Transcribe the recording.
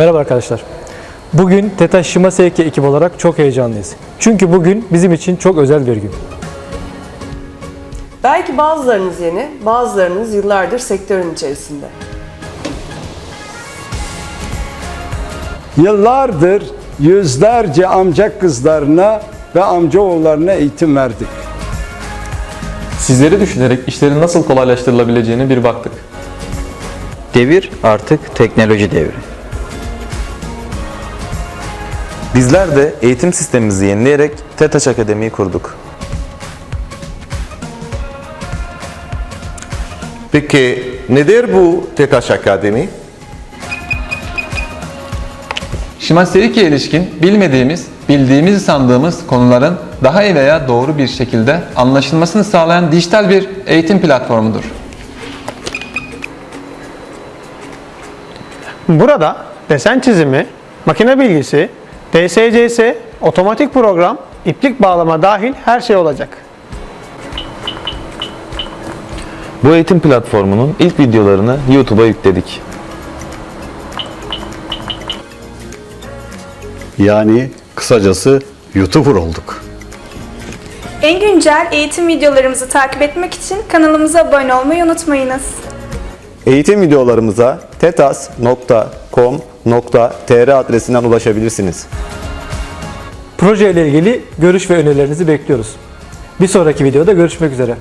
Merhaba arkadaşlar. Bugün TETAŞ Şimaseyke ekip olarak çok heyecanlıyız. Çünkü bugün bizim için çok özel bir gün. Belki bazılarınız yeni, bazılarınız yıllardır sektörün içerisinde. Yıllardır yüzlerce amca kızlarına ve amca oğullarına eğitim verdik. Sizleri düşünerek işlerin nasıl kolaylaştırılabileceğine bir baktık. Devir artık teknoloji devri. Bizler de eğitim sistemimizi yenileyerek TETAŞ Akademi'yi kurduk. Peki nedir bu TETAŞ Akademi? Şimasterik'e ilişkin bilmediğimiz, bildiğimizi sandığımız konuların daha iyi veya doğru bir şekilde anlaşılmasını sağlayan dijital bir eğitim platformudur. Burada desen çizimi, makine bilgisi, DSCS, otomatik program, iplik bağlama dahil her şey olacak. Bu eğitim platformunun ilk videolarını YouTube'a yükledik. Yani kısacası YouTuber olduk. En güncel eğitim videolarımızı takip etmek için kanalımıza abone olmayı unutmayınız. Eğitim videolarımıza tetas.com.tr adresinden ulaşabilirsiniz. Proje ile ilgili görüş ve önerilerinizi bekliyoruz. Bir sonraki videoda görüşmek üzere.